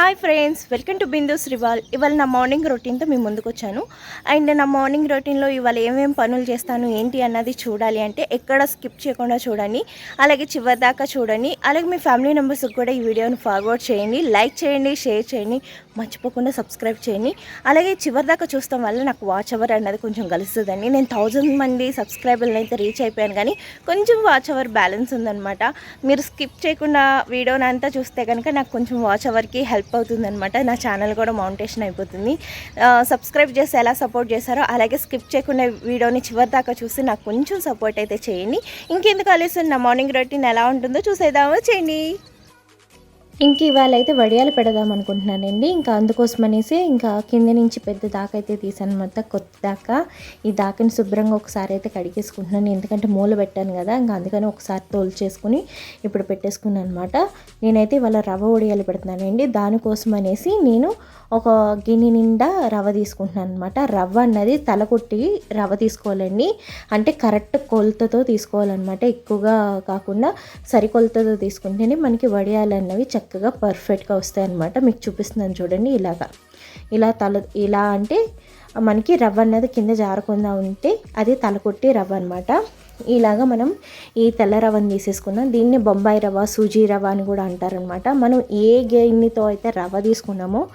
Hi friends welcome to Bindu Sriwal ఇవాళ నా morning రొటీన్తో మీ ముందుకు వచ్చాను. అండ్ నా మార్నింగ్ రొటీన్లో ఇవాళ ఏమేమి పనులు చేస్తాను ఏంటి అన్నది చూడాలి అంటే ఎక్కడ స్కిప్ చేయకుండా చూడండి. అలాగే చివరి దాకా చూడండి. అలాగే మీ ఫ్యామిలీ మెంబర్స్కి కూడా ఈ వీడియోని ఫార్వర్డ్ చేయండి. లైక్ చేయండి షేర్ చేయండి. మర్చిపోకుండా సబ్స్క్రైబ్ చేయండి. అలాగే చివరి దాకా చూస్తాం వల్ల నాకు వాచ్ అవర్ అన్నది కొంచెం కలుస్తుందండి. నేను థౌజండ్ మంది సబ్స్క్రైబర్లు అయితే రీచ్ అయిపోయాను కానీ కొంచెం వాచ్ అవర్ బ్యాలెన్స్ ఉందన్నమాట. మీరు స్కిప్ చేయకుండా వీడియోని అంతా చూస్తే కనుక నాకు కొంచెం వాచ్ అవర్కి హెల్ప్ అవుతుందన్నమాట నా ఛానల్ కూడా మౌంటేషన్ అయిపోతుంది. సబ్స్క్రైబ్ చేసి ఎలా సపోర్ట్ చేశారో అలాగే స్కిప్ చేయకుండా వీడియోని చివరి దాకా చూసి నాకు కొంచెం సపోర్ట్ అయితే చేయండి. ఇంకెందుకు ఆలోచన నా మార్నింగ్ రొటీన్ ఎలా ఉంటుందో చూసేద్దామో. చేయండి. ఇంక ఇవాళ అయితే వడియాలు పెడదాం అనుకుంటున్నానండి. ఇంకా అందుకోసం అనేసి ఇంకా కింద నుంచి పెద్ద దాకా అయితే తీసాను అనమాట. కొత్త దాకా ఈ దాకని శుభ్రంగా ఒకసారి అయితే కడిగేసుకుంటున్నాను. ఎందుకంటే మూల పెట్టాను కదా ఇంకా అందుకని ఒకసారి తోలు చేసుకుని ఇప్పుడు పెట్టేసుకున్నాను అనమాట. నేనైతే ఇవాళ రవ్వ వడియాలు పెడుతున్నానండి. దానికోసం అనేసి నేను ఒక గిన్నె నిండా రవ్వ తీసుకుంటున్నాను అనమాట రవ్వ అన్నది తల కొట్టి రవ్వ తీసుకోవాలండి. అంటే కరెక్ట్ కొలతతో తీసుకోవాలన్నమాట. ఎక్కువగా కాకుండా సరికొలతతో తీసుకుంటేనే మనకి వడియాలు అన్నవి చక్కగా పర్ఫెక్ట్గా వస్తాయి అన్నమాట. మీకు చూపిస్తున్నాను చూడండి ఇలాగా. ఇలా తల ఇలా అంటే మనకి రవ్వ అన్నది కింద జారకుండా ఉంటే అది తల కొట్టి రవ్వ అనమాట ఇలాగా మనం ఈ తెల్ల రవ్వని తీసేసుకున్నాం. దీన్ని బొంబాయి రవ్వ సూజీ రవ్వ అని కూడా అంటారనమాట మనం ఏ గిన్నెతో అయితే రవ్వ తీసుకున్నామో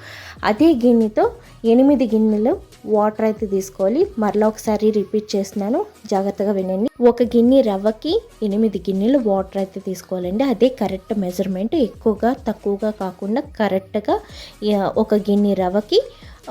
అదే గిన్నెతో ఎనిమిది గిన్నెలు వాటర్ అయితే తీసుకోవాలి. మరలా ఒకసారి రిపీట్ చేస్తున్నాను. జాగ్రత్తగా వినండి. ఒక గిన్నె రవ్వకి ఎనిమిది గిన్నెలు వాటర్ అయితే తీసుకోవాలండి. అదే కరెక్ట్ మెజర్మెంట్. ఎక్కువగా తక్కువగా కాకుండా కరెక్ట్గా ఒక గిన్నె రవ్వకి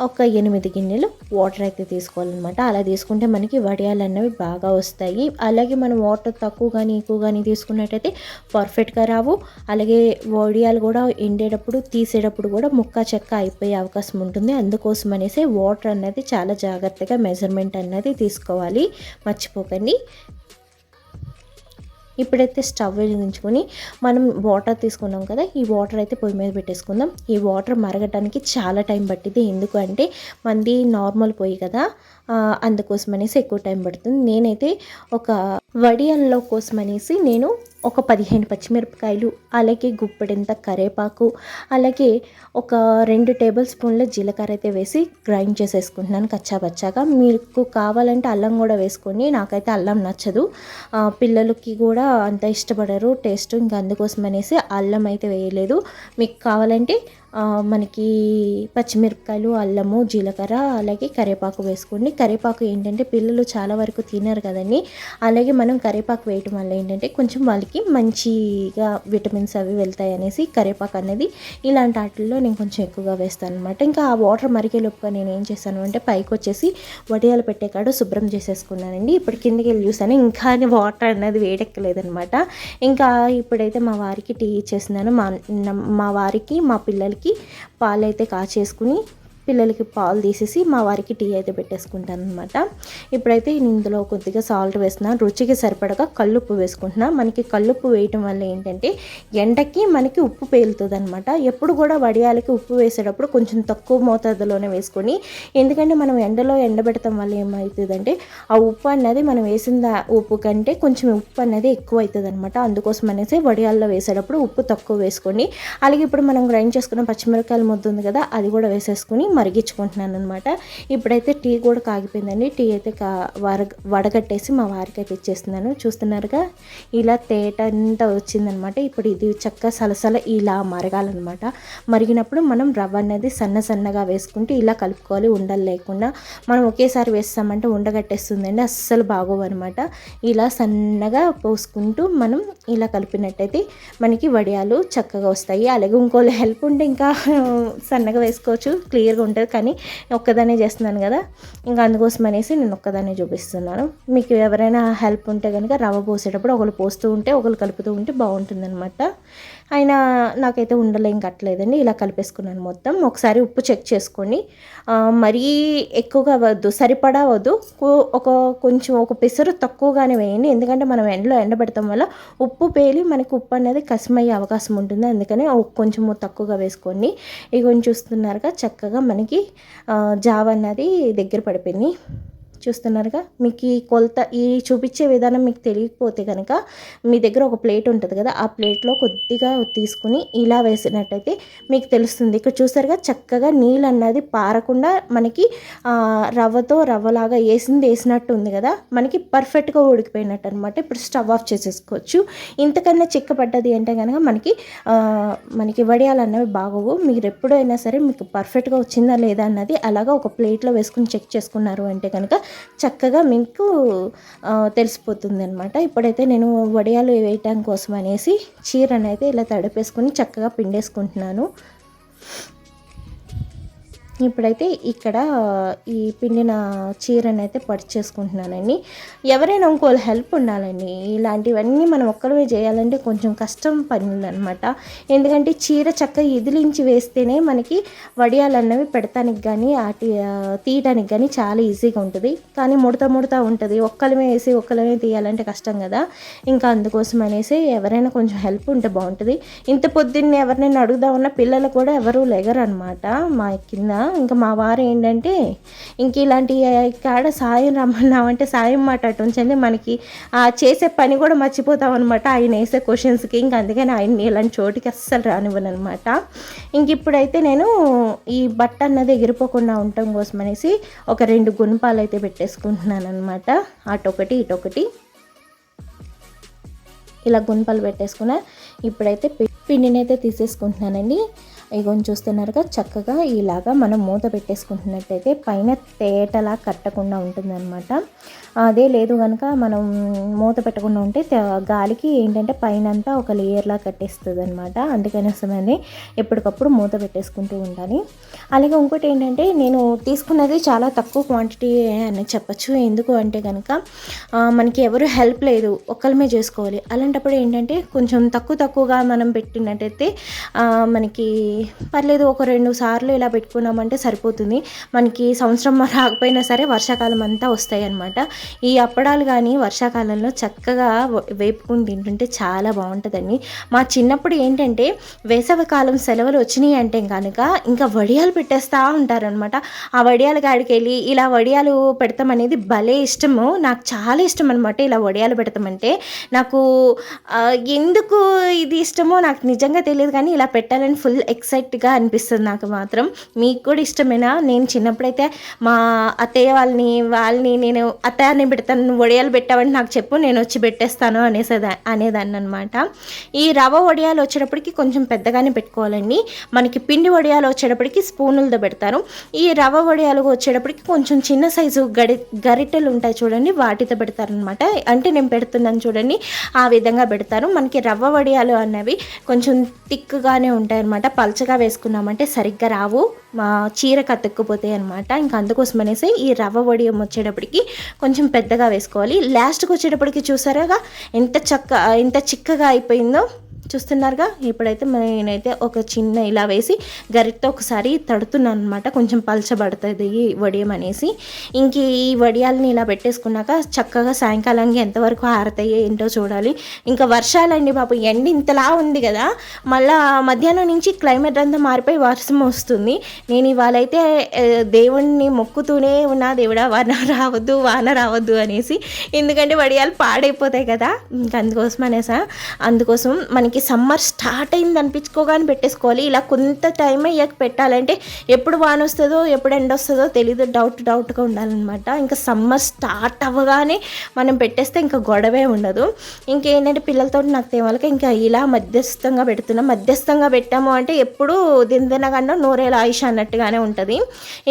ఒక ఎనిమిది గిన్నెలు వాటర్ అయితే తీసుకోవాలన్నమాట. అలా తీసుకుంటే మనకి వడియాలు అన్నవి బాగా వస్తాయి. అలాగే మనం వాటర్ తక్కువ కానీ ఎక్కువ కానీ తీసుకున్నట్టయితే పర్ఫెక్ట్గా రావు. అలాగే వడియాలు కూడా ఎండేటప్పుడు తీసేటప్పుడు కూడా ముక్క చెక్క అయిపోయే అవకాశం ఉంటుంది. అందుకోసం అనేసి వాటర్ అన్నది చాలా జాగ్రత్తగా మెజర్మెంట్ అన్నది తీసుకోవాలి. మర్చిపోకండి. ఇప్పుడైతే స్టవ్ వెలిగించుకొని మనం వాటర్ తీసుకున్నాం కదా ఈ వాటర్ అయితే పొయ్యి మీద పెట్టేసుకుందాం. ఈ వాటర్ మరగటానికి చాలా టైం పట్టింది ఎందుకంటే మంది నార్మల్ పొయ్యి కదా. అందుకోసమనేసి అందుకోసం అనేసి ఎక్కువ టైం పడుతుంది. నేనైతే ఒక వడియాల్లో కోసం అనేసి నేను ఒక పదిహేను పచ్చిమిరపకాయలు అలాగే గుప్పెడంత కరేపాకు అలాగే ఒక రెండు టేబుల్ స్పూన్ల జీలకర్ర అయితే వేసి గ్రైండ్ చేసేసుకుంటున్నాను కచ్చాపచ్చాగా. మీకు కావాలంటే అల్లం కూడా వేసుకోండి నాకైతే అల్లం నచ్చదు. పిల్లలకి కూడా అంత ఇష్టపడరు టేస్ట్ ఇంకా అందుకోసం అనేసి అల్లం అయితే వేయలేదు. మీకు కావాలంటే మనకి పచ్చిమిరపకాయలు అల్లము జీలకర్ర అలాగే కరివేపాకు వేసుకోండి. కరివేపాకు ఏంటంటే పిల్లలు చాలా వరకు తినరు కదండి. అలాగే మనం కరివేపాకు వేయటం వల్ల ఏంటంటే కొంచెం వాళ్ళకి మంచిగా విటమిన్స్ అవి వెళ్తాయి అనేసి కరివేపాకు అనేది ఇలాంటి వాటిల్లో నేను కొంచెం ఎక్కువగా వేస్తాను అనమాట ఇంకా ఆ వాటర్ మరిగేలోపుగా నేను ఏం చేశాను అంటే పైకి వచ్చేసి వడియాలు పెట్టే కాడ శుభ్రం చేసేసుకున్నానండి. ఇప్పుడు కిందకి వెళ్ళి చూసాను ఇంకా వాటర్ అనేది వేడెక్కలేదనమాట ఇంకా ఇప్పుడైతే మా వారికి టీ ఇచ్చేసినాను మా మా వారికి మా పిల్లలకి పాలైతే కాచేసుకుని పిల్లలకి పాలు తీసేసి మా వారికి టీ అయితే పెట్టేసుకుంటాను అనమాట ఇప్పుడైతే నేను ఇందులో కొద్దిగా సాల్ట్ వేస్తున్నాను రుచికి సరిపడగా కల్లుప్పు వేసుకుంటున్నా. మనకి కల్లుప్పు వేయటం వల్ల ఏంటంటే ఎండకి మనకి ఉప్పు పేలుతుంది అనమాట ఎప్పుడు కూడా వడియాలకి ఉప్పు వేసేటప్పుడు కొంచెం తక్కువ మోతాదులోనే వేసుకొని ఎందుకంటే మనం ఎండలో ఎండబెడతాం వల్ల ఏమవుతుందంటే ఆ ఉప్పు అన్నది మనం వేసిన ఉప్పు కంటే కొంచెం ఉప్పు అనేది ఎక్కువ అవుతుంది అనమాట అందుకోసం అనేసి వడియాల్లో వేసేటప్పుడు ఉప్పు తక్కువ వేసుకోండి అలాగే ఇప్పుడు మనం గ్రైండ్ చేసుకున్న పచ్చిమిరకాయలు ముద్ద ఉంది కదా అది కూడా వేసేసుకుని మరిగించుకుంటున్నాను అనమాట ఇప్పుడైతే టీ కూడా కాగిపోయిందండి. టీ అయితే కా వర వడగట్టేసి మా వారికి అయితే ఇచ్చేస్తున్నాను. చూస్తున్నారుగా ఇలా తేట అంతా వచ్చిందనమాట ఇప్పుడు ఇది చక్క సలసల ఇలా మరగాలన్నమాట. మరిగినప్పుడు మనం రవ్వ అనేది సన్న సన్నగా వేసుకుంటూ ఇలా కలుపుకోవాలి ఉండలు లేకుండా. మనం ఒకేసారి వేస్తామంటే ఉండగట్టేస్తుందండి అస్సలు బాగోవన్నమాట. ఇలా సన్నగా పోసుకుంటూ మనం ఇలా కలిపినట్టయితే మనకి వడియాలు చక్కగా వస్తాయి. అలాగే ఇంకోళ్ళు హెల్ప్ ఉంటే ఇంకా సన్నగా వేసుకోవచ్చు క్లియర్గా ఉంటుంది కానీ ఒక్కదానే చేస్తున్నాను కదా. ఇంకా అందుకోసం అనేసి నేను ఒక్కదానే చూపిస్తున్నాను. మీకు ఎవరైనా హెల్ప్ ఉంటే కనుక రవ్వ పోసేటప్పుడు ఒకరు పోస్తూ ఉంటే ఒకరు కలుపుతూ ఉంటే బాగుంటుంది అనమాట అయినా నాకైతే ఉండలేం కట్టలేదండి ఇలా కలిపేసుకున్నాను మొత్తం. ఒకసారి ఉప్పు చెక్ చేసుకొని మరీ ఎక్కువగా వద్దు సరిపడా వద్దు. కో- ఒక కొంచెం ఒక పెసరు తక్కువగానే వేయండి. ఎందుకంటే మనం ఎండలో ఎండబెడతాం వల్ల ఉప్పు పేలి మనకి ఉప్పు అనేది కసిమయ్యే అవకాశం ఉంటుంది. అందుకని కొంచెం తక్కువగా వేసుకోండి ఇక కొంచెం చూస్తున్నారుగా చక్కగా మనకి జావ అన్నది దగ్గర పడిపోయింది. చూస్తున్నారుగా. మీకు ఈ కొలత ఈ చూపించే విధానం మీకు తెలియకపోతే కనుక మీ దగ్గర ఒక ప్లేట్ ఉంటుంది కదా ఆ ప్లేట్లో కొద్దిగా తీసుకుని ఇలా వేసినట్టయితే మీకు తెలుస్తుంది. ఇక్కడ చూసారుగా చక్కగా నీళ్ళు అన్నది పారకుండా మనకి రవ్వతో రవ్వలాగా వేసింది వేసినట్టు ఉంది కదా. మనకి పర్ఫెక్ట్గా ఉడికిపోయినట్టు అనమాట ఇప్పుడు స్టవ్ ఆఫ్ చేసేసుకోవచ్చు. ఇంతకన్నా చిక్కపడ్డది అంటే కనుక మనకి మనకి వడియాలు అన్నవి బాగోవు. మీరు ఎప్పుడైనా సరే మీకు పర్ఫెక్ట్గా వచ్చిందా లేదా అన్నది అలాగా ఒక ప్లేట్లో వేసుకుని చెక్ చేసుకున్నారు అంటే కనుక చక్కగా మీకు తెలిసిపోతుంది అనమాట ఇప్పుడైతే నేను వడియాలు వేయటం కోసం అనేసి చీరనైతే ఇలా తడిపేసుకుని చక్కగా పిండేసుకుంటున్నాను. ఇప్పుడైతే ఇక్కడ ఈ పిండిన చీరని అయితే చేసుకుంటున్నానండి ఎవరైనా ఇంకోళ్ళు హెల్ప్ ఉండాలండి. ఇలాంటివన్నీ మనం ఒక్కరివే చేయాలంటే కొంచెం కష్టం పనులు అనమాట ఎందుకంటే చీర చక్క ఇదిలించి వేస్తేనే మనకి వడియాలన్నవి పెడతానికి కానీ అటు తీయడానికి కానీ చాలా ఈజీగా ఉంటుంది. కానీ ముడత ముడత ఉంటుంది. ఒక్కలమే వేసి ఒక్కలమే తీయాలంటే కష్టం కదా. ఇంకా అందుకోసం అనేసి ఎవరైనా కొంచెం హెల్ప్ ఉంటే బాగుంటుంది. ఇంత పొద్దున్నే ఎవరినైనా అడుగుదామన్నా పిల్లలు కూడా ఎవరు లెగరు అనమాట మా కింద. ఇంకా మా వారు ఏంటంటే ఇంక ఇలాంటి కాడ సాయం రమ్మన్నామంటే సాయం మాట అటు ఉంచండి. మనకి చేసే పని కూడా మర్చిపోతాం అనమాట ఆయన వేసే క్వశ్చన్స్కి ఇంక అందుకని ఆయన ఇలాంటి చోటికి అస్సలు రానివ్వను అనమాట ఇంక ఇప్పుడైతే నేను ఈ బట్ట అన్నది ఎగిరిపోకుండా ఉండటం కోసం అనేసి ఒక రెండు గుణపాలు అయితే పెట్టేసుకుంటున్నాను అనమాట అటొకటి ఇటొకటి. ఇలా గుణపాలు పెట్టేసుకున్నా ఇప్పుడైతే పిండిని అయితే తీసేసుకుంటున్నానండి. ఇగోని చూస్తున్నారుగా చక్కగా ఇలాగా మనం మూత పెట్టేసుకుంటున్నట్టయితే పైన తేటలా కట్టకుండా ఉంటుందన్నమాట. అదే లేదు కనుక మనం మూత పెట్టకుండా ఉంటే గాలికి ఏంటంటే పైన అంతా ఒక లేయర్లా కట్టేస్తుంది అనమాట అందుకనేసమని ఎప్పటికప్పుడు మూత పెట్టేసుకుంటూ ఉండాలి. అలాగే ఇంకోటి ఏంటంటే నేను తీసుకున్నది చాలా తక్కువ క్వాంటిటీ అని చెప్పచ్చు. ఎందుకు అంటే కనుక మనకి ఎవరు హెల్ప్ లేదు ఒక్కలమే చేసుకోవాలి. అలాంటప్పుడు ఏంటంటే కొంచెం తక్కువ తక్కువగా మనం పెట్టినట్టయితే మనకి పర్లేదు ఒక రెండు సార్లు ఇలా పెట్టుకున్నామంటే సరిపోతుంది. మనకి సంవత్సరం రాకపోయినా సరే వర్షాకాలం అంతా వస్తాయి అనమాట ఈ అప్పడాలు కానీ వర్షాకాలంలో చక్కగా వేపుకుని తింటుంటే చాలా బాగుంటుందండి. మా చిన్నప్పుడు ఏంటంటే వేసవికాలం సెలవులు వచ్చినాయి అంటే కనుక ఇంకా వడియాలు పెట్టేస్తూ ఉంటారనమాట ఆ వడియాల కాడికి వెళ్ళి ఇలా వడియాలు పెడతామనేది భలే ఇష్టము. నాకు చాలా ఇష్టం అనమాట ఇలా వడియాలు పెడతామంటే. నాకు ఎందుకు ఇది ఇష్టమో నాకు నిజంగా తెలియదు కానీ ఇలా పెట్టాలని ఫుల్ ఎక్సైట్గా అనిపిస్తుంది నాకు మాత్రం. మీకు కూడా ఇష్టమేనా? నేను చిన్నప్పుడైతే మా అత్తయ్య వాళ్ళని వాళ్ళని నేను అత్తయ్యని పెడతాను వడియాలు పెట్టావని నాకు చెప్పు నేను వచ్చి పెట్టేస్తాను అనేసేదా అనేదాన్ని అనమాట ఈ రవ్వ వడియాలు వచ్చేటప్పటికి కొంచెం పెద్దగానే పెట్టుకోవాలండి. మనకి పిండి వడియాలు వచ్చేటప్పటికి స్పూనులతో పెడతారు. ఈ రవ్వ వడియాలు వచ్చేటప్పటికి కొంచెం చిన్న సైజు గడి గరిటెలు ఉంటాయి చూడండి వాటితో పెడతారనమాట. అంటే నేను పెడుతున్నాను చూడండి ఆ విధంగా పెడతారు. మనకి రవ్వ వడియాలు అనేవి కొంచెం థిక్గానే ఉంటాయి అనమాట పలచగా వేసుకున్నామంటే సరిగ్గా రావు. మా చీర కతుక్కుపోతాయి అనమాట ఇంకా అందుకోసం అనేసి ఈ రవ్వ వడియం వచ్చేటప్పటికి కొంచెం పెద్దగా వేసుకోవాలి. లాస్ట్కి వచ్చేటప్పటికి చూసారాగా ఎంత చక్క ఎంత చిక్కగా అయిపోయిందో. చూస్తున్నారుగా? ఇప్పుడైతే నేనైతే ఒక చిన్న ఇలా వేసి గరిటతో ఒకసారి తడుతున్నాను అనమాట కొంచెం పలచబడుతుంది వడియం అనేసి. ఇంక ఈ వడియాలని ఇలా పెట్టేసుకున్నాక చక్కగా సాయంకాలానికి ఎంతవరకు ఆరతాయో ఏంటో చూడాలి. ఇంకా వర్షాలండి పాపం ఎండ ఇంతలా ఉంది కదా. మళ్ళా మధ్యాహ్నం నుంచి క్లైమేట్ అంతా మారిపోయి వర్షం వస్తుంది. నేను ఇవాళ అయితే దేవుణ్ణి మొక్కుతూనే ఉన్నా దేవుడా వాన రావద్దు వాన రావద్దు అనేసి. ఎందుకంటే వడియాలు పాడైపోతాయి కదా. ఇంకా అందుకోసం అనేసా అందుకోసం మనకి మనకి సమ్మర్ స్టార్ట్ అయింది అనిపించుకోగానే పెట్టేసుకోవాలి. ఇలా కొంత టైం అయ్యాక పెట్టాలంటే ఎప్పుడు వాన వస్తుందో ఎప్పుడు ఎండ వస్తుందో తెలియదు డౌట్ డౌట్గా ఉండాలన్నమాట. ఇంకా సమ్మర్ స్టార్ట్ అవ్వగానే మనం పెట్టేస్తే ఇంకా గొడవే ఉండదు. ఇంకేంటంటే పిల్లలతో నాకు తేవాలకి ఇంకా ఇలా మధ్యస్థంగా పెడుతున్నాం. మధ్యస్థంగా పెట్టాము అంటే ఎప్పుడు దినదినగండా నూరేళ్ళ ఆయుష అన్నట్టుగానే ఉంటుంది.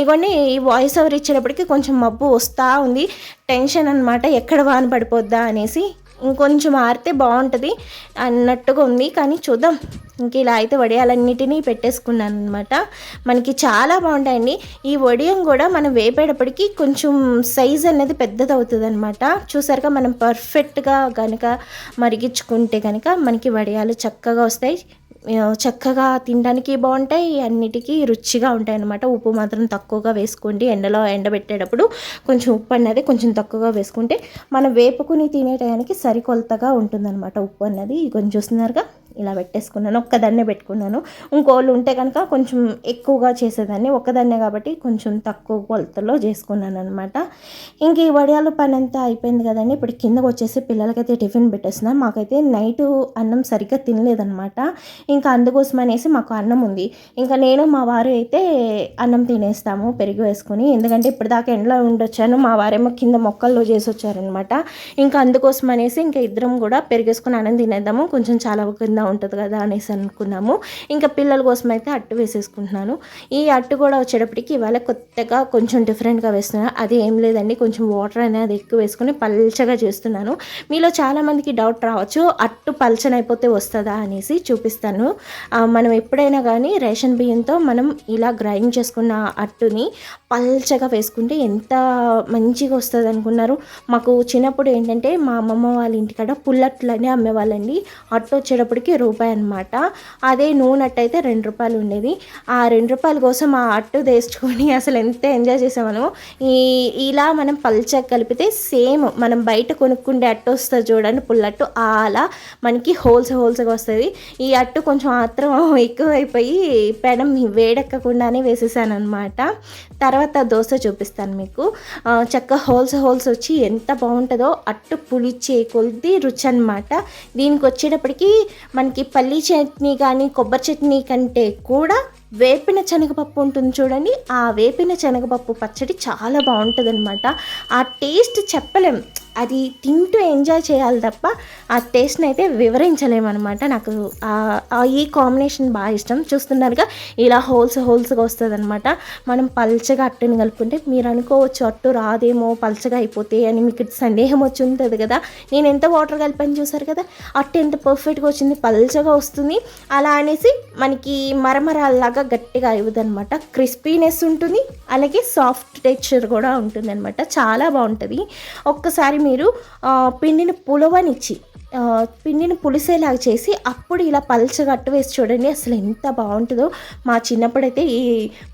ఇవన్నీ ఈ వాయిస్ ఓవర్ ఇచ్చేటప్పటికి కొంచెం మబ్బు వస్తూ ఉంది. టెన్షన్ అనమాట ఎక్కడ వాన పడిపోద్దా అనేసి ఇంకొంచెం ఆరితే బాగుంటుంది అన్నట్టుగా ఉంది. కానీ చూద్దాం. ఇంక ఇలా అయితే వడియాలన్నిటినీ పెట్టేసుకున్నాను అనమాట మనకి చాలా బాగుంటాయండి. ఈ వడియం కూడా మనం వేపేటప్పటికి కొంచెం సైజ్ అనేది పెద్దది అవుతుంది అనమాట చూసారుగా మనం పర్ఫెక్ట్గా కనుక మరిగించుకుంటే కనుక మనకి వడియాలు చక్కగా వస్తాయి. చక్కగా తినడానికి బాగుంటాయి అన్నిటికీ రుచిగా ఉంటాయి అన్నమాట. ఉప్పు మాత్రం తక్కువగా వేసుకోండి. ఎండలో ఎండబెట్టేటప్పుడు కొంచెం ఉప్పు అన్నది కొంచెం తక్కువగా వేసుకుంటే మనం వేపుకుని తినే టయానికి సరికొలతగా ఉంటుందన్నమాట ఉప్పు అన్నది. కొంచెం చూస్తున్నారుగా? ఇలా పెట్టేసుకున్నాను ఒక్కదాన్నే పెట్టుకున్నాను. ఇంకోళ్ళు ఉంటే కనుక కొంచెం ఎక్కువగా చేసేదాన్ని ఒక్కదాన్నే కాబట్టి కొంచెం తక్కువ కొలతలో చేసుకున్నాను అనమాట ఇంక ఈ వడియాలు పని అంతా అయిపోయింది కదండి. ఇప్పుడు కిందకు వచ్చేసి పిల్లలకైతే టిఫిన్ పెట్టేస్తున్నాం. మాకైతే నైట్ అన్నం సరిగ్గా తినలేదనమాట ఇంకా అందుకోసం అనేసి మాకు అన్నం ఉంది. ఇంకా నేను మా వారు అయితే అన్నం తినేస్తాము పెరుగు వేసుకొని. ఎందుకంటే ఇప్పటిదాకా ఎండలో ఉండొచ్చాను. మా వారేమో కింద మొక్కల్లో చేసి వచ్చారనమాట ఇంకా అందుకోసం అనేసి ఇంకా ఇద్దరం కూడా పెరిగేసుకుని అన్నం తినేద్దాము. కొంచెం చాలా కింద ఉంటుంది కదా అనేసి అనుకున్నాము. ఇంకా పిల్లల కోసం అయితే అట్టు వేసేసుకుంటున్నాను. ఈ అట్టు కూడా వచ్చేటప్పటికి ఇవాళ కొత్తగా కొంచెం డిఫరెంట్గా వేస్తున్నాను అది ఏం లేదండి. కొంచెం వాటర్ అనేది ఎక్కువ వేసుకుని పల్చగా చేస్తున్నాను. మీలో చాలామందికి డౌట్ రావచ్చు. అట్టు పల్చనైపోతే వస్తుందా అనేసి చూపిస్తాను. మనం ఎప్పుడైనా కానీ రేషన్ బియ్యంతో మనం ఇలా గ్రైండ్ చేసుకున్న అట్టుని పల్చగా వేసుకుంటే ఎంత మంచిగా వస్తుంది అనుకున్నారు? మాకు చిన్నప్పుడు ఏంటంటే మా అమ్మమ్మ వాళ్ళ ఇంటికాడ పుల్లట్లని అమ్మేవాళ్ళండి. అట్టు వచ్చేటప్పటికి రూపాయి అనమాట అదే నూనె అట్టు అయితే రెండు రూపాయలు ఉండేది ఆ రెండు రూపాయల కోసం ఆ అట్టు తెచ్చుకొని అసలు ఎంత ఎంజాయ్ చేసామనో ఈ ఇలా మనం పల్చగా కలిపితే సేమ్ మనం బయట కొనుక్కుండే అట్టు వస్తుంది చూడండి పుల్లట్టు అలా మనకి హోల్స్ హోల్స్గా వస్తుంది. ఈ అట్టు కొంచెం ఆత్రం ఎక్కువైపోయి పెనం వేడెక్కకుండానే వేసేసాను అనమాట తర్వాత దోశ చూపిస్తాను మీకు. చక్క హోల్స్ హోల్స్ వచ్చి ఎంత బాగుంటుందో అట్టు పులిచే కొద్ది రుచి అనమాట దీనికి వచ్చేటప్పటికి మనకి పల్లి చట్నీ కానీ కొబ్బరి చట్నీ కంటే కూడా వేపిన శనగపప్పు ఉంటుంది చూడండి. ఆ వేపిన శనగపప్పు పచ్చడి చాలా బాగుంటుంది అనమాట ఆ టేస్ట్ చెప్పలేం. అది తింటూ ఎంజాయ్ చేయాలి తప్ప ఆ టేస్ట్ని అయితే వివరించలేమన్నమాట. నాకు ఆ- ఈ కాంబినేషన్ బాగా ఇష్టం. చూస్తున్నారుగా ఇలా హోల్స్ హోల్స్గా వస్తుంది అనమాట మనం పల్చగా అట్టుని కలుపుకుంటే మీరు అనుకోవచ్చు అట్టు రాదేమో పల్చగా అయిపోతే అని మీకు సందేహం వచ్చి ఉంటుంది కదా. నేను ఎంత వాటర్ కలిపని చూసారు కదా అట్టు ఎంత పర్ఫెక్ట్గా వచ్చింది పల్చగా వస్తుంది. అలా అనేసి మనకి మరమరాల్లాగా గట్టిగా అయ్యదు అనమాట క్రిస్పీనెస్ ఉంటుంది అలాగే సాఫ్ట్ టెక్స్చర్ కూడా ఉంటుంది అనమాట చాలా బాగుంటుంది. ఒక్కసారి మీరు పిండిని పులవనిచ్చి పిండిని పులిసేలాగా చేసి అప్పుడు ఇలా పలచగట్టు వేసి చూడండి అసలు ఎంత బాగుంటుందో. మా చిన్నప్పుడైతే ఈ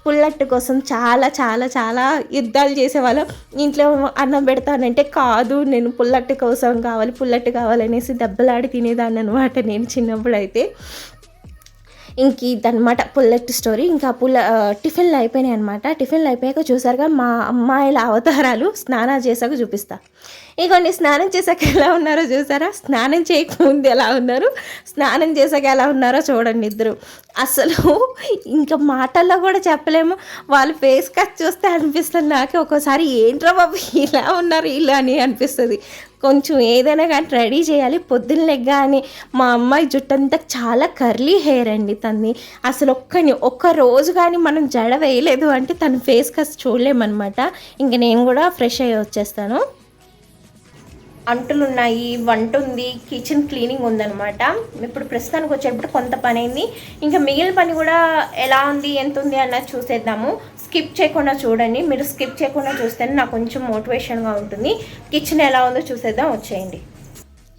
పుల్లట్టు కోసం చాలా చాలా చాలా యుద్ధాలు చేసేవాళ్ళం. ఇంట్లో అన్నం పెడతానంటే కాదు నేను పుల్లట్టు కోసం కావాలి పుల్లట్టు కావాలనేసి దెబ్బలాడి తినేదాన్ని అనమాట నేను చిన్నప్పుడైతే. ఇంక ఇదనమాట పుల్లెట్ స్టోరీ. ఇంకా పుల్ల టిఫిన్లు అయిపోయినాయి అనమాట టిఫిన్లు అయిపోయాక చూసారుగా మా అమ్మాయిల అవతారాలు స్నానాలు చేశాక చూపిస్తాను ఇగోండి స్నానం చేశాక ఎలా ఉన్నారో చూసారా? స్నానం చేయకముందు ఎలా ఉన్నారు? స్నానం చేశాక ఎలా ఉన్నారో చూడండి ఇద్దరు. అసలు ఇంకా మాటల్లో కూడా చెప్పలేము. వాళ్ళ ఫేస్ కట్ చూస్తే అనిపిస్తుంది నాకు. ఒక్కోసారి ఏంట్రా బాబు ఇలా ఉన్నారు ఇలా అని అనిపిస్తుంది. కొంచెం ఏదైనా కానీ రెడీ చేయాలి. పొద్దున్న లెగ్గానే మా అమ్మాయి జుట్టంతా చాలా కర్లీ హెయిర్ అండి తన్ని అసలు ఒక్కని ఒక్క రోజు కానీ మనం జడ వేయలేదు అంటే తన ఫేస్ కాస్త చూడలేమన్నమాట. ఇంక నేను కూడా ఫ్రెష్ అయ్యి వచ్చేస్తాను. అంటులు ఉన్నాయి వంట ఉంది కిచెన్ క్లీనింగ్ ఉందనమాట ఇప్పుడు ప్రస్తుతానికి వచ్చేటప్పుడు కొంత పని అయింది ఇంకా మిగిలిన పని కూడా ఎలా ఉంది ఎంత ఉంది అన్నది చూసేద్దాము. స్కిప్ చేయకుండా చూడండి. మీరు స్కిప్ చేయకుండా చూస్తేనే నాకు కొంచెం మోటివేషన్గా ఉంటుంది. కిచెన్ ఎలా ఉందో చూసేద్దాం. వచ్చేయండి.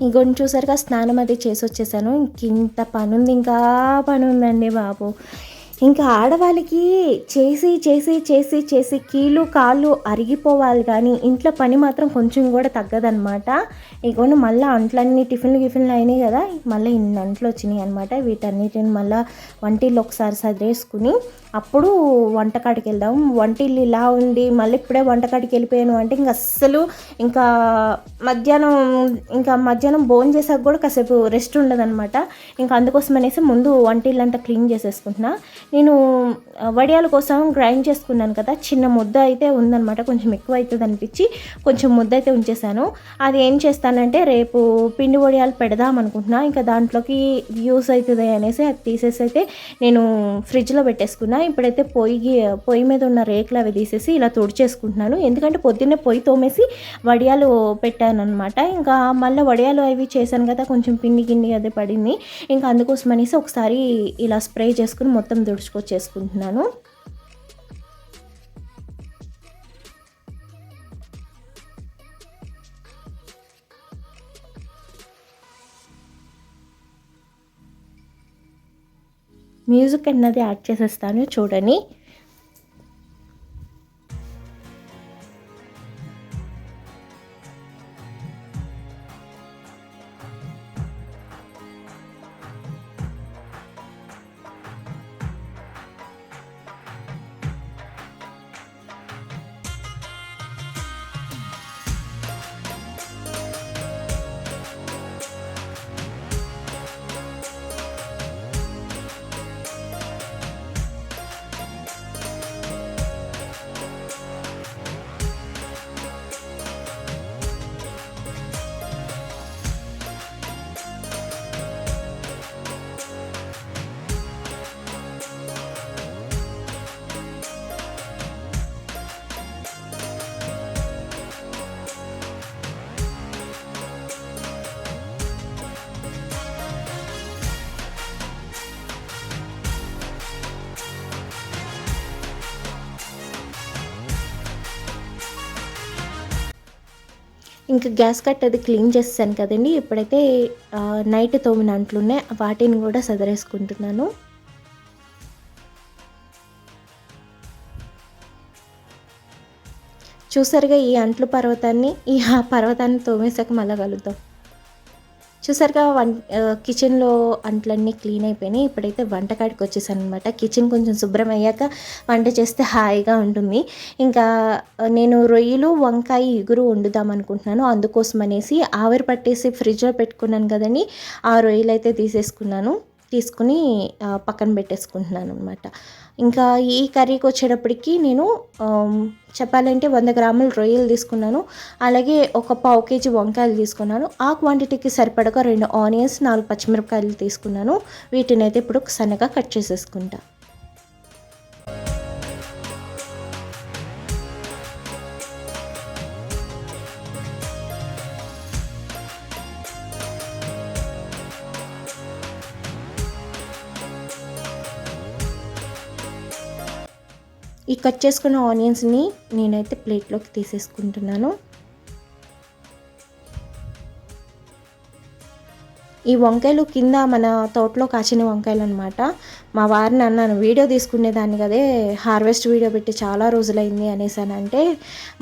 ఇంకొన్ని చూసారుగా స్నానం అది చేసి వచ్చేసాను. ఇంక ఇంత పని ఉంది ఇంకా పని ఉందండి బాబు. ఇంకా ఆడవాళ్ళకి చేసి చేసి చేసి చేసి కీళ్ళు కాళ్ళు అరిగిపోవాలి కానీ ఇంట్లో పని మాత్రం కొంచెం కూడా తగ్గదనమాట ఇగోండి మళ్ళీ అంట్లన్నీ టిఫిన్లు గిఫిన్లు అయినాయి కదా మళ్ళీ ఇన్ని అంట్లు వచ్చినాయి అనమాట వీటన్నిటిని మళ్ళీ వంటిల్లు ఒకసారి సదిరేసుకుని అప్పుడు వంటకాడికి వెళ్దాం. వంటిల్లు ఇలా ఉంది మళ్ళీ ఇప్పుడే వంటకాడికి వెళ్ళిపోయాను అంటే ఇంకా అస్సలు ఇంకా మధ్యాహ్నం ఇంకా మధ్యాహ్నం భోజనం చేసాక కూడా కాసేపు రెస్ట్ ఉండదన్నమాట. ఇంకా అందుకోసం అనేసి ముందు వంటిల్లంతా క్లీన్ చేసేసుకుంటున్నా. నేను వడియాల కోసం గ్రైండ్ చేసుకున్నాను కదా చిన్న ముద్ద అయితే ఉందన్నమాట కొంచెం ఎక్కువ అవుతుంది అనిపించి కొంచెం ముద్ద అయితే ఉంచేసాను అది ఏం చేస్తానంటే రేపు పిండి వడియాలు పెడదాం అనుకుంటున్నా ఇంకా దాంట్లోకి యూస్ అవుతుంది అనేసి అది తీసేసి అయితే నేను ఫ్రిడ్జ్లో పెట్టేసుకున్నా. ఇప్పుడైతే పొయ్యి పొయ్యి మీద ఉన్న రేకులు అవి తీసేసి ఇలా తుడిచేసుకుంటున్నాను. ఎందుకంటే పొద్దున్నే పొయ్యి తోమేసి వడియాలు పెట్టాను అనమాట ఇంకా మళ్ళీ వడియాలు అవి చేశాను కదా కొంచెం పిండి గిండి అదే పడింది. ఇంకా అందుకోసం అనేసి ఒకసారి ఇలా స్ప్రే చేసుకుని మొత్తం తుడుచుకొచ్చేసుకుంటున్నాను. మ్యూజిక్ అన్నది యాడ్ చేసేస్తాను చూడని ఇంకా గ్యాస్ కట్ అది క్లీన్ చేస్తాను కదండి. ఇప్పుడైతే నైట్ తోమిన అంట్లున్నాయి వాటిని కూడా సదరేసుకుంటున్నాను. చూసారుగా ఈ అంట్లు పర్వతాన్ని ఈ పర్వతాన్ని తోమేసాక మళ్ళీ కలుద్దాం. చూసారుగా వన్ కిచెన్లో అంట్లన్నీ క్లీన్ అయిపోయినాయి. ఇప్పుడైతే వంటకాడికి వచ్చేసాను అనమాట కిచెన్ కొంచెం శుభ్రం అయ్యాక వంట చేస్తే హాయిగా ఉంటుంది. ఇంకా నేను రొయ్యలు వంకాయ ఇగురు వండుదాం అనుకుంటున్నాను అందుకోసం అనేసి ఆవిరి పట్టేసి ఫ్రిడ్జ్లో పెట్టుకున్నాను కదండి. ఆ రొయ్యలు అయితే తీసేసుకున్నాను. తీసుకుని పక్కన పెట్టేసుకుంటున్నాను అనమాట ఇంకా ఈ కర్రీకి వచ్చేటప్పటికి నేను చెప్పాలంటే వంద గ్రాముల రొయ్యలు తీసుకున్నాను. అలాగే ఒక పావు కేజీ వంకాయలు తీసుకున్నాను. ఆ క్వాంటిటీకి సరిపడగా రెండు ఆనియన్స్ నాలుగు పచ్చిమిరపకాయలు తీసుకున్నాను. వీటిని అయితే ఇప్పుడు సన్నగా కట్ చేసేసుకుంటాను ఈ కట్ చేసుకున్న ఆనియన్స్ని నేనైతే ప్లేట్లోకి తీసేసుకుంటున్నాను. ఈ వంకాయలు కింద మన తోటలో కాచిన వంకాయలు అనమాట మా వారిని అన్నాను వీడియో తీసుకునేదాన్ని కదే హార్వెస్ట్ వీడియో పెట్టి చాలా రోజులైంది అనేసి అని అంటే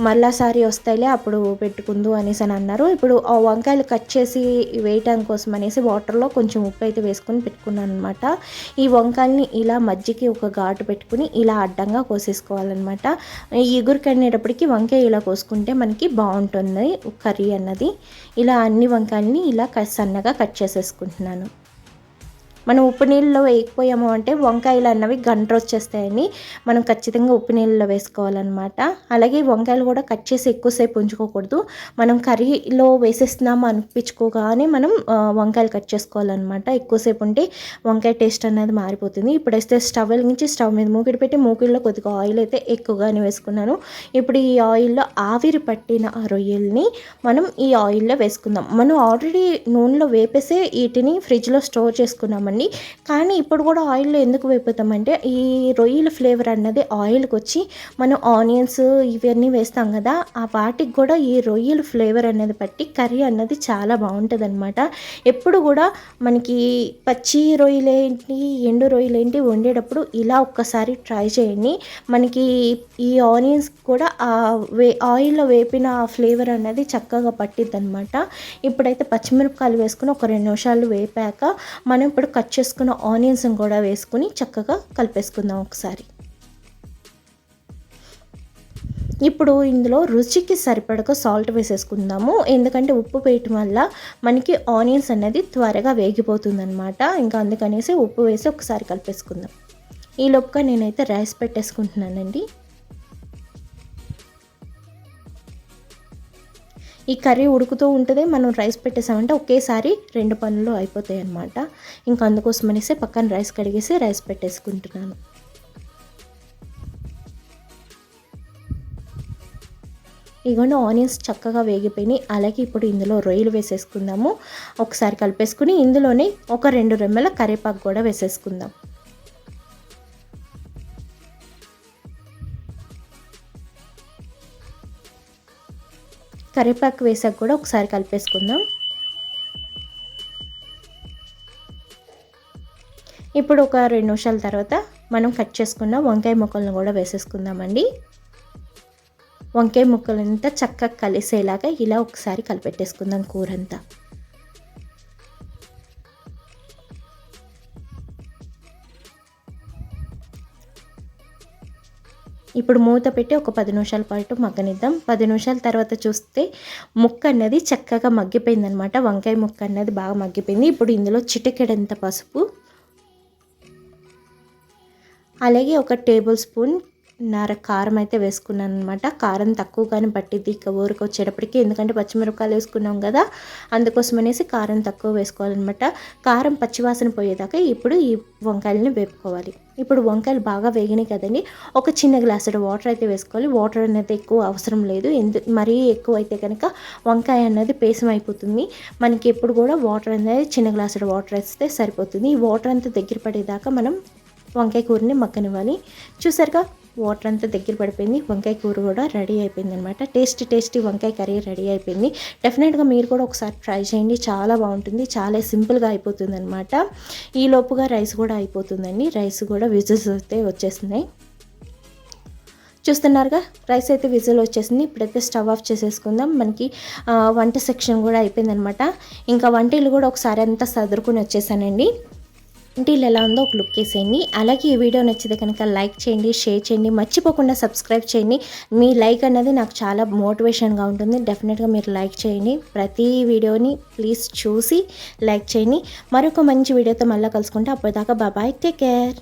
మళ్ళాసారి వస్తాయిలే అప్పుడు పెట్టుకుందు అనేసి అని అన్నారు. ఇప్పుడు ఆ వంకాయలు కట్ చేసి వేయటం కోసం అనేసి వాటర్లో కొంచెం ఉప్పు అయితే వేసుకొని పెట్టుకున్నాను అనమాట ఈ వంకాయల్ని ఇలా మజ్జికి ఒక ఘాటు పెట్టుకుని ఇలా అడ్డంగా కోసేసుకోవాలన్నమాట. ఈ ఇగురు వంకాయ ఇలా కోసుకుంటే మనకి బాగుంటుంది కర్రీ అన్నది. ఇలా అన్ని వంకాయల్ని ఇలా సన్నగా కట్ చేసేసుకుంటున్నాను. మనం ఉప్పు నీళ్ళలో వేయకపోయాము అంటే వంకాయలు అన్నవి గంట వచ్చేస్తాయని మనం ఖచ్చితంగా ఉప్పు నీళ్ళలో వేసుకోవాలన్నమాట. అలాగే వంకాయలు కూడా కట్ చేసి ఎక్కువసేపు ఉంచుకోకూడదు. మనం కర్రీలో వేసేస్తున్నాము అనిపించుకోగానే మనం వంకాయలు కట్ చేసుకోవాలన్నమాట. ఎక్కువసేపు ఉంటే వంకాయ టేస్ట్ అనేది మారిపోతుంది. ఇప్పుడైతే స్టవ్ వెలిగించి స్టవ్ మీద మూకిడి పెట్టి మూకిడిలో కొద్దిగా ఆయిల్ అయితే ఎక్కువగానే వేసుకున్నాను. ఇప్పుడు ఈ ఆయిల్లో ఆవిరి పట్టిన ఆ రొయ్యల్ని మనం ఈ ఆయిల్లో వేసుకుందాం. మనం ఆల్రెడీ నూనెలో వేపేసే వీటిని ఫ్రిడ్జ్లో స్టోర్ చేసుకున్నామని చేసుకున్నామండి కానీ ఇప్పుడు కూడా ఆయిల్లో ఎందుకు వేపుతామంటే ఈ రొయ్యల ఫ్లేవర్ అన్నది ఆయిల్కి వచ్చి మనం ఆనియన్స్ ఇవన్నీ వేస్తాం కదా ఆ వాటికి కూడా ఈ రొయ్యల ఫ్లేవర్ అనేది పట్టి కర్రీ అన్నది చాలా బాగుంటుంది అనమాట ఎప్పుడు కూడా మనకి పచ్చి రొయ్యలేంటి ఎండు రొయ్యలేంటి వండేటప్పుడు ఇలా ఒక్కసారి ట్రై చేయండి. మనకి ఈ ఆనియన్స్ కూడా ఆ వే ఆయిల్లో వేపిన ఆ ఫ్లేవర్ అనేది చక్కగా పట్టిద్ది అనమాట ఇప్పుడైతే పచ్చిమిరపకాయలు వేసుకుని ఒక రెండు నిమిషాలు వేపాక మనం ఇప్పుడు కట్ చేసుకున్న ఆనియన్స్ కూడా వేసుకుని చక్కగా కలిపేసుకుందాం ఒకసారి. ఇప్పుడు ఇందులో రుచికి సరిపడక సాల్ట్ వేసేసుకుందాము. ఎందుకంటే ఉప్పు వేయటం వల్ల మనకి ఆనియన్స్ అనేది త్వరగా వేగిపోతుంది అనమాట ఇంకా అందుకనేసి ఉప్పు వేసి ఒకసారి కలిపేసుకుందాం. ఈ లోపుగా నేనైతే రైస్ పెట్టేసుకుంటున్నానండి. ఈ కర్రీ ఉడుకుతూ ఉంటుంది మనం రైస్ పెట్టేసామంటే ఒకేసారి రెండు పనులు అయిపోతాయి అన్నమాట. ఇంకా అందుకోసం అనేసి పక్కన రైస్ కడిగేసి రైస్ పెట్టేసుకుంటున్నాను. ఇగోండి ఆనియన్స్ చక్కగా వేగిపోయినాయి. అలాగే ఇప్పుడు ఇందులో రొయ్యలు వేసేసుకుందాము. ఒకసారి కలిపేసుకుని ఇందులోనే ఒక రెండు రెమ్మల కరివేపాకు కూడా వేసేసుకుందాం. కరివేపాకు వేసాక కూడా ఒకసారి కలిపేసుకుందాం. ఇప్పుడు ఒక రెండు నిమిషాల తర్వాత మనం కట్ చేసుకున్న వంకాయ ముక్కలను కూడా వేసేసుకుందామండి. వంకాయ ముక్కలంతా చక్కగా కలిసేలాగా ఇలా ఒకసారి కలిపెట్టేసుకుందాం కూర ఇప్పుడు మూత పెట్టి ఒక పది నిమిషాల పాటు మగ్గనిద్దాం. పది నిమిషాల తర్వాత చూస్తే ముక్క అన్నది చక్కగా మగ్గిపోయిందనమాట. వంకాయ ముక్క అన్నది బాగా మగ్గిపోయింది. ఇప్పుడు ఇందులో చిటికెడంత పసుపు అలాగే ఒక టేబుల్ స్పూన్ నర కారం అయితే వేసుకున్నాను అనమాట కారం తక్కువగానే పట్టిద్ది ఇక ఊరికి వచ్చేటప్పటికి. ఎందుకంటే పచ్చిమిరపకాయలు వేసుకున్నాం కదా అందుకోసం అనేసి కారం తక్కువ వేసుకోవాలన్నమాట. కారం పచ్చివాసన పోయేదాకా ఇప్పుడు ఈ వంకాయలని వేపుకోవాలి. ఇప్పుడు వంకాయలు బాగా వేగినాయి కదండి ఒక చిన్న గ్లాసుడు వాటర్ అయితే వేసుకోవాలి. వాటర్ అనేది ఎక్కువ అవసరం లేదు. ఎందు మరీ ఎక్కువ అయితే కనుక వంకాయ అనేది పేసం అయిపోతుంది మనకి ఎప్పుడు కూడా వాటర్ అనేది చిన్న గ్లాసుడు వాటర్ వేస్తే సరిపోతుంది. ఈ వాటర్ అంతా దగ్గర పడేదాకా మనం వంకాయ కూరని మక్కనివ్వాలి చూసారుగా వాటర్ అంతా దగ్గర పడిపోయింది. వంకాయ కూర కూడా రెడీ అయిపోయింది అనమాట టేస్టీ టేస్టీ వంకాయ కర్రీ రెడీ అయిపోయింది. డెఫినెట్గా మీరు కూడా ఒకసారి ట్రై చేయండి. చాలా బాగుంటుంది. చాలా సింపుల్గా అయిపోతుంది అనమాట ఈ లోపుగా రైస్ కూడా అయిపోతుందండి. రైస్ కూడా విజిల్స్ అయితే వచ్చేస్తున్నాయి. చూస్తున్నారుగా రైస్ అయితే విజిల్ వచ్చేసింది. ఇప్పుడైతే స్టవ్ ఆఫ్ చేసేసుకుందాం. మనకి వంట సెక్షన్ కూడా అయిపోయిందనమాట ఇంకా వంటలు కూడా ఒకసారి అంతా సదురుకుని వచ్చేసానండి. వంటలు ఎలా ఉందో ఒక లుక్ వేసేయండి. అలాగే ఈ వీడియో నచ్చితే కనుక లైక్ చేయండి షేర్ చేయండి. మర్చిపోకుండా సబ్స్క్రైబ్ చేయండి. మీ లైక్ అన్నది నాకు చాలా మోటివేషన్గా ఉంటుంది. డెఫినెట్గా మీరు లైక్ చేయండి. ప్రతి వీడియోని ప్లీజ్ చూసి లైక్ చేయండి. మరొక మంచి వీడియోతో మళ్ళీ కలుసుకుంటే అప్పటిదాకా బాబాయ్ టేక్ కేర్